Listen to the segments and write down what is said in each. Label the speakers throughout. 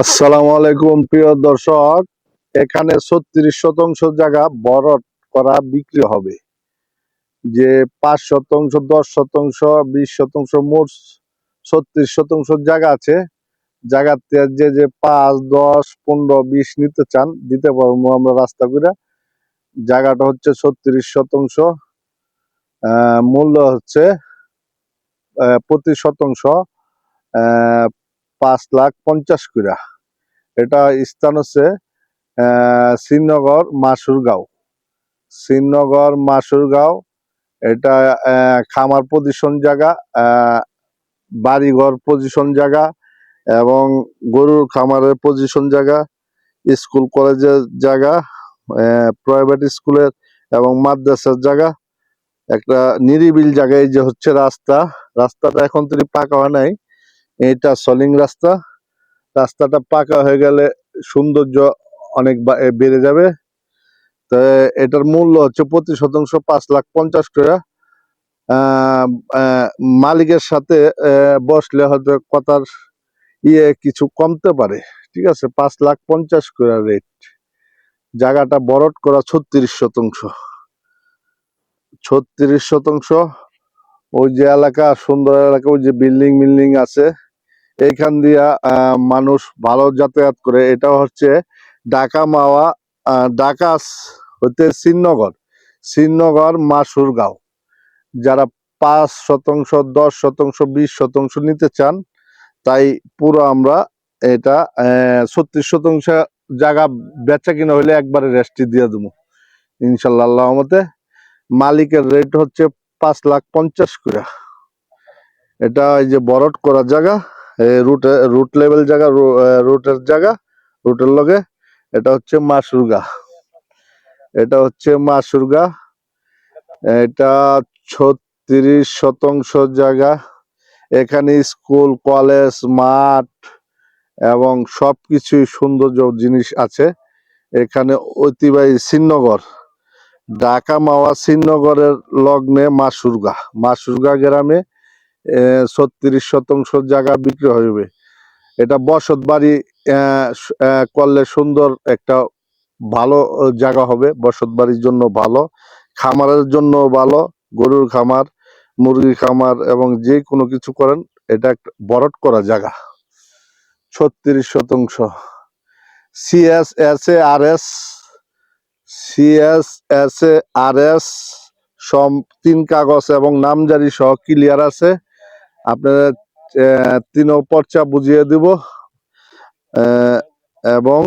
Speaker 1: আসসালামু আলাইকুম, প্রিয় দর্শক। এখানে ছত্রিশ শতাংশ জায়গা বরট করা বিক্রি হবে। যে পাঁচ শতাংশ, দশ শতাংশ, বিশ শতাংশ, মোট ছত্রিশ শতাংশ জায়গা আছে। জায়গাতে যে যে পাঁচ, দশ, পনেরো, বিশ নিতে চান, দিতে পারব আমরা রাস্তা করে। জায়গাটা হচ্ছে ছত্রিশ শতাংশ। মূল্য হচ্ছে প্রতি শতাংশ। পাঁচ লাখ পঞ্চাশ কুড়া এটা স্থান হচ্ছে শ্রীনগর মাসুরগাঁও। শ্রীনগর মাসুরগাঁও, এটা খামার পজিশন জায়গা বাড়িঘর পজিশন জায়গা এবং গরুর খামারের পজিশন জায়গা, স্কুল কলেজের জায়গা প্রাইভেট স্কুলের এবং মাদ্রাসার জায়গা। একটা নিরিবিল জায়গায় যে হচ্ছে রাস্তা, রাস্তাটা এখন তো পাকা হয় নাই। এটা সলিং রাস্তা। রাস্তাটা পাকা হয়ে গেলে সৌন্দর্য অনেক বেড়ে যাবে। তো এটার মূল্য হচ্ছে প্রতি শতাংশ পাঁচ লাখ পঞ্চাশ টাকা। মালিকের সাথে বসলে হয়তো কথার ইয়ে কিছু কমতে পারে। ঠিক আছে? পাঁচ লাখ পঞ্চাশ করে রেট জায়গাটা বরট করা ছত্রিশ শতাংশ। ছত্রিশ শতাংশ। ওই যে এলাকা, সুন্দর এলাকা, ওই যে বিল্ডিং বিল্ডিং আছে। এইখান দিয়া মানুষ ভালো যাতায়াত করে। এটা হচ্ছে ঢাকা মাওয়া আহ, ঢাকা স- হতে শ্রীনগর শ্রীনগর মাসুরগাঁও যারা পাঁচ শতাংশ দশ শতাংশ বিশ শতাংশ নিতে চান তাই পুরো আমরা এটা ছত্রিশ শতাংশ জায়গা বেচা কিনা হইলে একবারে রেস্টি দিয়ে দেবো ইনশাল্লাহ মতে মালিকের রেট হচ্ছে পাঁচ লাখ পঞ্চাশ করে এটা এই যে বরট করার জায়গা। রুটে রুট লেভেল জায়গা রুটের জায়গা রুটের লগে এটা হচ্ছে মাসুরগা এটা হচ্ছে মাসুরগা এটা ছত্রিশ শতাংশ জায়গা। এখানে স্কুল, কলেজ, মাঠ এবং সবকিছুই সৌন্দর্য জিনিস আছে। এখানে ঐতিহ্যবাহী শ্রীনগর। ঢাকা মাওয়া শ্রীনগরের লগ্নে মাসুরগা মাসুরগা গ্রামে ছত্রিশ শতাংশ জায়গা বিক্রি হইবে। এটা বসত বাড়ি করলে সুন্দর একটা ভালো জায়গা হবে, বসত বাড়ির জন্য ভালো, খামারের জন্য ভালো, গরুর খামার, মুরগির খামার এবং যে কোনো কিছু করেন, এটা একটা বরট করা জায়গা। ছত্রিশ শতাংশ। CS S A R S CS S A R S সব তিন কাগজ এবং নামজারি সহ ক্লিয়ার আছে। আপনাদের আহ, তিন পর্চা বুঝিয়ে দিব। এবং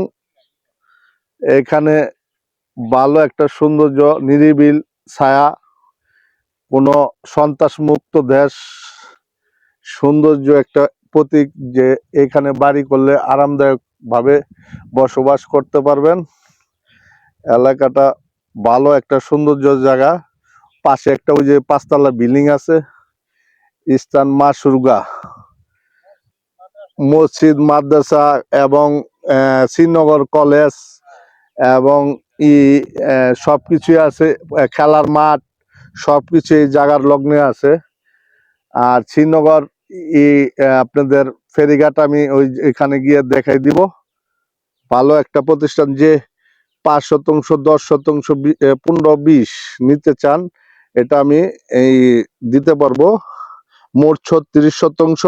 Speaker 1: এখানে ভালো একটা সৌন্দর্য নিরিবিল ছায়া কোনো সন্ত্রাস মুক্ত দেশ সৌন্দর্য একটা প্রতীক যে এখানে বাড়ি করলে আরামদায়ক ভাবে বসবাস করতে পারবেন। এলাকাটা ভালো একটা সৌন্দর্য জায়গা। পাশে একটা ওই যে পাঁচতলা বিল্ডিং আছে। ইস্টার্ন মাসুরগা মসজিদ, মাদ্রাসা এবং শ্রীনগর কলেজ এবং ই সব কিছুই আছে। খেলার মাঠ, সবকিছু এই জায়গার লগ্নে আছে। আর শ্রীনগর ই আপনাদের ফেরিঘাট আমি ওই এখানে গিয়ে দেখাই দিব। ভালো একটা প্রতিষ্ঠান যে পাঁচ শতাংশ, দশ শতাংশ পনেরো, বিশ নিতে চান, এটা আমি এই দিতে পারব। মোট ছত্রিশ শতাংশ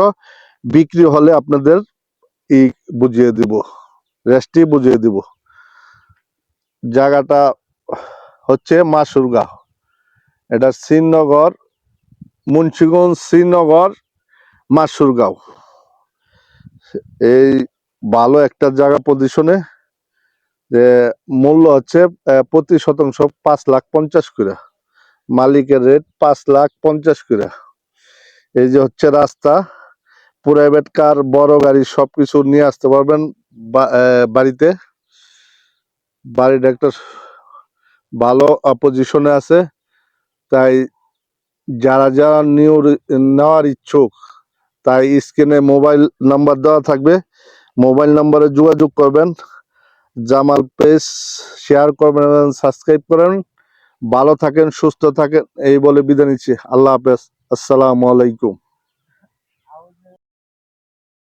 Speaker 1: বিক্রি হলে আপনাদের ই বুঝিয়ে দিব রেস্টি বুঝিয়ে দিব। জায়গাটা হচ্ছে মাসুরগাঁও এটা শ্রীনগর, মুন্সিগঞ্জ, শ্রীনগর মাসুরগাঁও এই ভালো একটা জায়গা পজিশনে যে মূল্য হচ্ছে প্রতি শতাংশ পাঁচ লাখ পঞ্চাশ করে। মালিকের রেট পাঁচ লাখ পঞ্চাশ করে। এই যে হচ্ছে রাস্তা প্রাইভেট কার বড় গাড়ি সবকিছু নিয়ে আসতে পারবেন বাড়িতে। বাড়িটা একটা ভালো পজিশনে আছে। তাই যারা যারা নিউ নেওয়ার ইচ্ছুক, তাই স্ক্রিনে মোবাইল নাম্বার দেওয়া থাকবে। মোবাইল নাম্বারে যোগাযোগ করবেন। জামাল পেজ শেয়ার করবেন সাবস্ক্রাইব করেন। ভালো থাকেন, সুস্থ থাকেন, এই বলে বিদায় নিচ্ছি। আল্লাহ হাফেজ। আসসালামু আলাইকুম।